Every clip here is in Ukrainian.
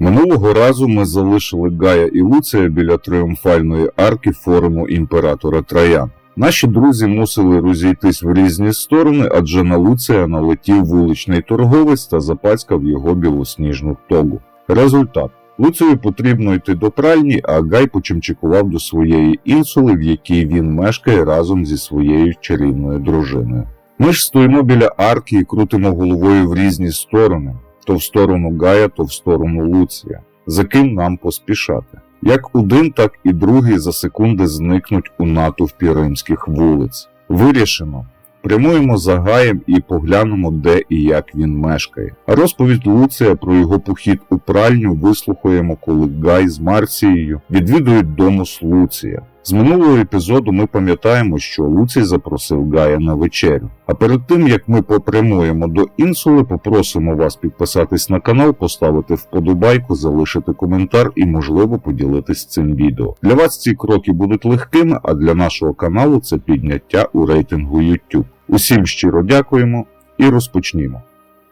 Минулого разу ми залишили Гая і Луція біля тріумфальної арки форуму імператора Троян. Наші друзі мусили розійтись в різні сторони, адже на Луція налетів вуличний торговець та запацькав його білосніжну тогу. Результат. Луцію потрібно йти до пральні, а Гай почимчикував до своєї інсули, в якій він мешкає разом зі своєю чарівною дружиною. Ми ж стоїмо біля арки і крутимо головою в різні сторони, то в сторону Гая, то в сторону Луція. За ким нам поспішати? Як один, так і другий за секунди зникнуть у натовпі римських вулиць. Вирішено. Прямуємо за Гаєм і поглянемо, де і як він мешкає. А розповідь Луція про його похід у пральню вислухаємо, коли Гай з Марцією відвідують домус Луція. З минулого епізоду ми пам'ятаємо, що Луцій запросив Гая на вечерю. А перед тим як ми попрямуємо до інсули, попросимо вас підписатись на канал, поставити вподобайку, залишити коментар і, можливо, поділитись цим відео. Для вас ці кроки будуть легкими, а для нашого каналу це підняття у рейтингу YouTube. Усім щиро дякуємо і розпочнімо.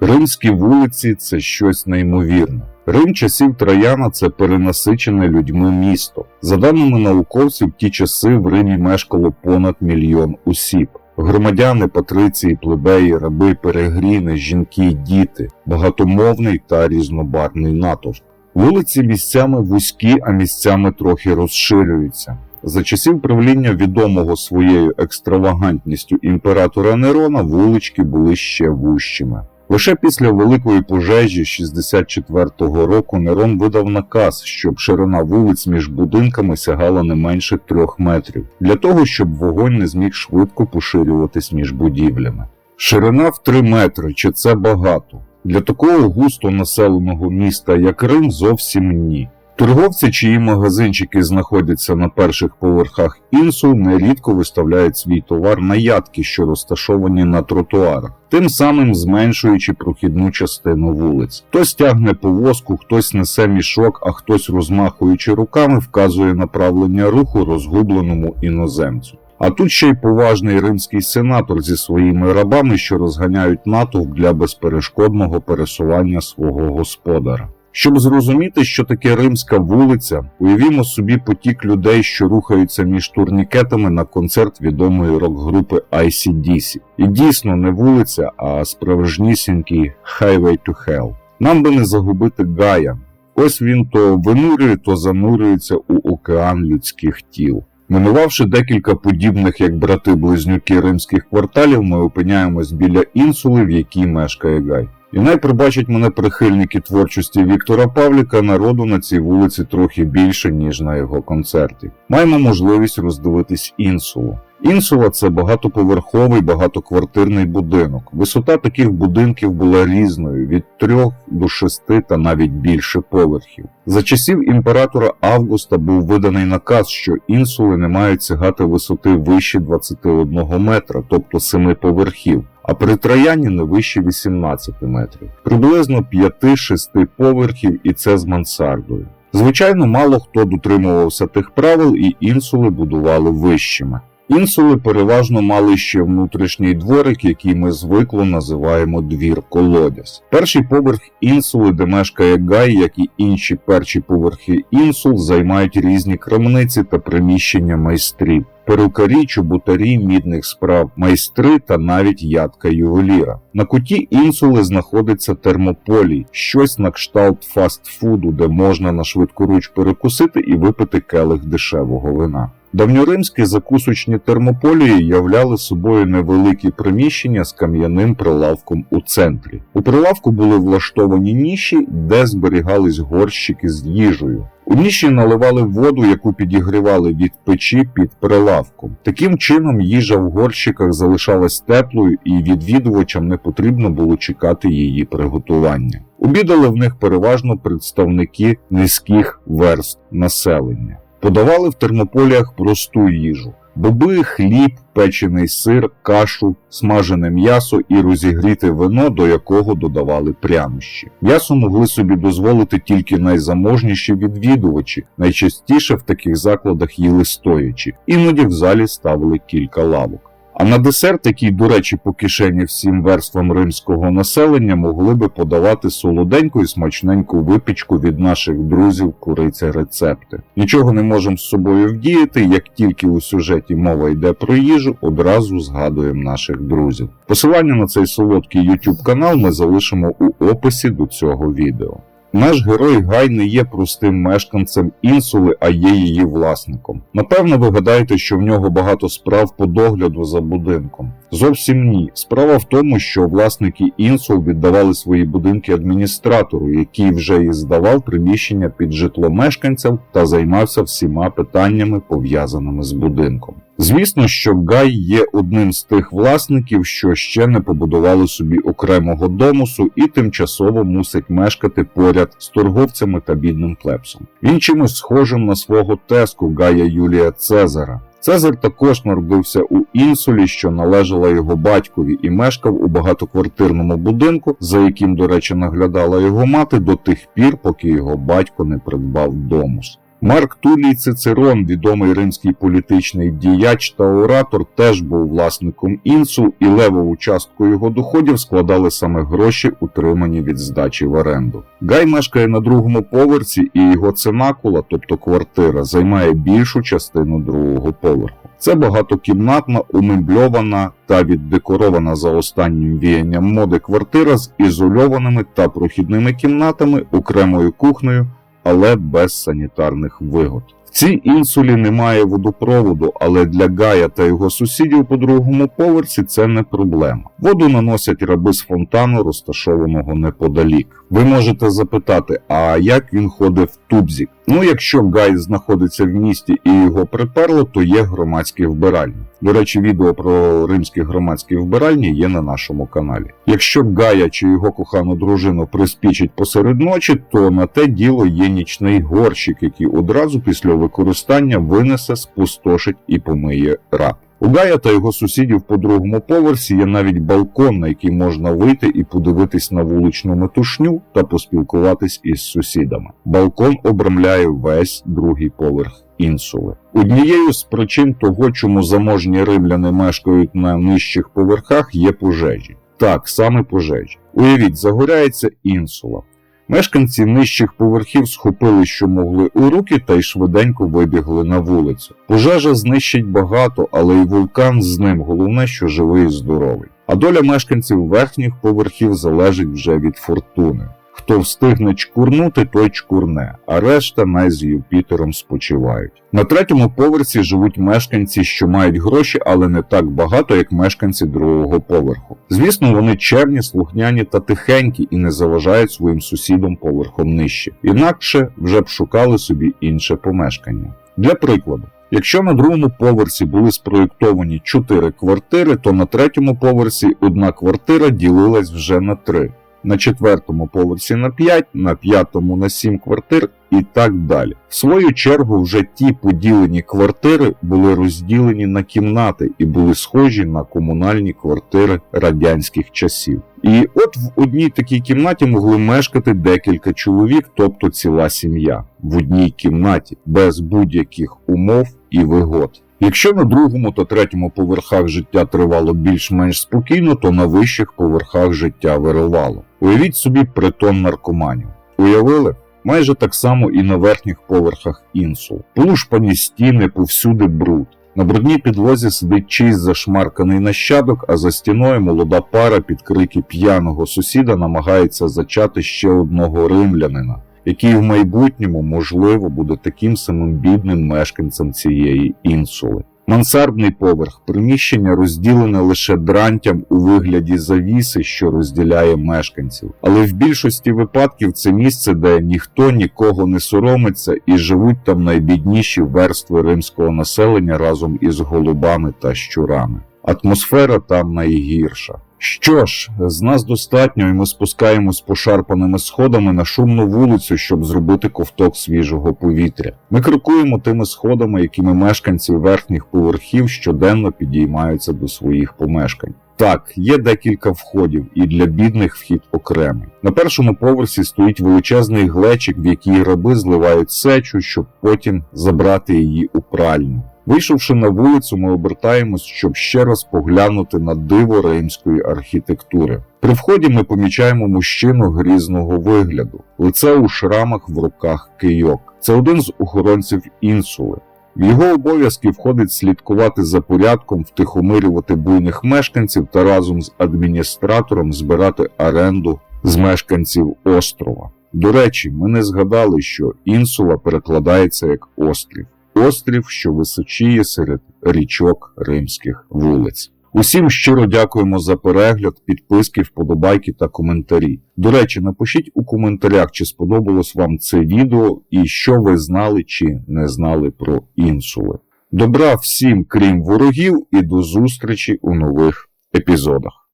Римські вулиці це щось неймовірне. Рим часів Трояна це перенасичене людьми місто. За даними науковців, в ті часи в Римі мешкало понад мільйон осіб. Громадяни, патриції, плебеї, раби, перегріни, жінки, діти, багатомовний та різнобарний натовп. Вулиці місцями вузькі, а місцями трохи розширюються. За часів правління відомого своєю екстравагантністю імператора Нерона вулички були ще вущими. Лише після великої пожежі 64-го року Нерон видав наказ, щоб ширина вулиць між будинками сягала не менше трьох метрів, для того, щоб вогонь не зміг швидко поширюватись між будівлями. Ширина в 3 метри, чи це багато? Для такого густо населеного міста, як Рим, зовсім ні. Торговці, чиї магазинчики знаходяться на перших поверхах інсул, нерідко виставляють свій товар на ядки, що розташовані на тротуарах, тим самим зменшуючи прохідну частину вулиць. Хтось тягне повозку, хтось несе мішок, а хтось, розмахуючи руками, вказує направлення руху розгубленому іноземцю. А тут ще й поважний римський сенатор зі своїми рабами, що розганяють натовп для безперешкодного пересування свого господара. Щоб зрозуміти, що таке римська вулиця, уявімо собі потік людей, що рухаються між турнікетами на концерт відомої рок-групи ICDC. І дійсно не вулиця, а справжнісінький Highway to Hell. Нам би не загубити Гая. Ось він то винурює, то занурюється у океан людських тіл. Минувавши декілька подібних як брати-близнюки римських кварталів, ми опиняємось біля інсули, в якій мешкає Гай. І най прибачать мене прихильники творчості Віктора Павліка, народу на цій вулиці трохи більше, ніж на його концерті. Маємо можливість роздивитись інсулу. Інсула це багатоповерховий багатоквартирний будинок. Висота таких будинків була різною від 3 до 6 та навіть більше поверхів. За часів імператора Августа був виданий наказ, що інсули не мають сягати висоти вище 21 метра, тобто 7 поверхів. А при Трояні не вище 18 метрів, приблизно 5-6 поверхів, і це з мансардою. Звичайно, мало хто дотримувався тих правил, і інсули будували вищими. Інсули переважно мали ще внутрішній дворик, який ми звикло називаємо двір колодязь. Перший поверх інсули, де мешкає Гай, як і інші перші поверхи інсул, займають різні крамниці та приміщення майстрів. Перукарі, чоботарі, мідних справ, майстри та навіть ядка ювеліра. На куті інсули знаходиться термополій, щось на кшталт фастфуду, де можна на швидкоруч перекусити і випити келих дешевого вина. Давньоримські закусочні термополії являли собою невеликі приміщення з кам'яним прилавком у центрі. У прилавку були влаштовані ніші, де зберігались горщики з їжею. У ніші наливали воду, яку підігрівали від печі під прилавком. Таким чином, їжа в горщиках залишалась теплою, і відвідувачам не потрібно було чекати її приготування. Обідали в них переважно представники низьких верст населення. Подавали в термополіях просту їжу: боби, хліб, печений сир, кашу, смажене м'ясо і розігріте вино, до якого додавали прянощі. М'ясо могли собі дозволити тільки найзаможніші відвідувачі, найчастіше в таких закладах їли стоячи, іноді в залі ставили кілька лавок. А на десерт, який, до речі, по кишені всім верствам римського населення, могли би подавати солоденьку і смачненьку випічку від наших друзів куриця рецепти. Нічого не можемо з собою вдіяти, як тільки у сюжеті мова йде про їжу, одразу згадуємо наших друзів. Посилання на цей солодкий YouTube канал ми залишимо у описі до цього відео. Наш герой Гай не є простим мешканцем інсули, а є її власником. Напевно, ви гадаєте, що в нього багато справ по догляду за будинком. Зовсім ні. Справа в тому, що власники інсул віддавали свої будинки адміністратору, який вже і здавав приміщення під житло мешканців та займався всіма питаннями, пов'язаними з будинком. Звісно, що Гай є одним з тих власників, що ще не побудували собі окремого домусу і тимчасово мусить мешкати поряд з торговцями та бідним плебсом. Він чимось схожим на свого тезку Гая Юлія Цезара. Цезар також народився у інсулі, що належала його батькові, і мешкав у багатоквартирному будинку, за яким, до речі, наглядала його мати до тих пір, поки його батько не придбав домус. Марк Тулій Цицерон, відомий римський політичний діяч та оратор, теж був власником інсул, і левову частку його доходів складали саме гроші, утримані від здачі в оренду. Гай мешкає на другому поверсі, і його ценакула, тобто квартира, займає більшу частину другого поверху. Це багатокімнатна, умебльована та віддекорована за останнім віянням моди квартира з ізольованими та прохідними кімнатами, окремою кухнею але без санітарних вигод. В цій інсулі немає водопроводу, але для Гая та його сусідів по другому поверсі це не проблема. Воду наносять раби з фонтану, розташованого неподалік. Ви можете запитати, а як він ходить в Тубзік? Ну, якщо Гай знаходиться в місті і його приперло, то є громадські вбиральні. До речі, відео про римські громадські вбиральні є на нашому каналі. Якщо Гая чи його кохану дружину приспічить посеред ночі, то на те діло є нічний горщик, який одразу після використання винесе, спустошить і помиє раб. У Гая та його сусідів по другому поверсі є навіть балкон, на який можна вийти і подивитись на вуличну метушню та поспілкуватись із сусідами. Балкон обрамляє весь другий поверх інсули. Однією з причин того, чому заможні римляни мешкають на нижчих поверхах, є пожежі. Так, саме пожежі. Уявіть, загоряється інсула. Мешканці нижчих поверхів схопили, що могли у руки, та й швиденько вибігли на вулицю. Пожежа знищить багато, але й вулкан з ним головне, що живий і здоровий. А доля мешканців верхніх поверхів залежить вже від фортуни. Хто встигне чкурнути, той чкурне, а решта най з Юпітером спочивають. На третьому поверсі живуть мешканці, що мають гроші, але не так багато, як мешканці другого поверху. Звісно, вони черні, слухняні та тихенькі і не заважають своїм сусідам поверхом нижче. Інакше вже б шукали собі інше помешкання. Для прикладу. Якщо на другому поверсі були спроєктовані 4 квартири, то на третьому поверсі одна квартира ділилась вже на 3 на четвертому поверсі на 5, на п'ятому на 7 квартир і так далі. В свою чергу, вже ті поділені квартири були розділені на кімнати і були схожі на комунальні квартири радянських часів. І от в одній такій кімнаті могли мешкати декілька чоловік, тобто ціла сім'я, в одній кімнаті без будь-яких умов і вигод. Якщо на другому та третьому поверхах життя тривало більш-менш спокійно, то на вищих поверхах життя вирувало. Уявіть собі притон наркоманів. Уявили? Майже так само і на верхніх поверхах інсул. Полушпані стіни, повсюди бруд. На брудній підлозі сидить чийсь зашмарканий нащадок, а за стіною молода пара під крики п'яного сусіда намагається зачати ще одного римлянина який в майбутньому, можливо, буде таким самим бідним мешканцем цієї інсули. Мансардний поверх приміщення розділене лише дрантям у вигляді завіси, що розділяє мешканців. Але в більшості випадків це місце, де ніхто нікого не соромиться і живуть там найбідніші верстви римського населення разом із голубами та щурами. Атмосфера там найгірша. Що ж, з нас достатньо, і ми спускаємось пошарпаними сходами на шумну вулицю, щоб зробити ковток свіжого повітря. Ми крокуємо тими сходами, якими мешканці верхніх поверхів щоденно підіймаються до своїх помешкань. Так, є декілька входів, і для бідних вхід окремий. На першому поверсі стоїть величезний глечик, в який раби зливають сечу, щоб потім забрати її у пральню. Вийшовши на вулицю, ми обертаємось, щоб ще раз поглянути на диво римської архітектури. При вході ми помічаємо мужчину грізного вигляду, лице у шрамах в руках кийок. Це один з охоронців інсули. В його обов'язки входить слідкувати за порядком, втихомирювати буйних мешканців та разом з адміністратором збирати оренду з мешканців острова. До речі, ми не згадали, що інсула перекладається як острів. Острів, що височіє серед річок римських вулиць. Усім щиро дякуємо за перегляд, підписки, вподобайки та коментарі. До речі, напишіть у коментарях, чи сподобалось вам це відео і що ви знали чи не знали про інсули. Добра всім, крім ворогів, і до зустрічі у нових епізодах.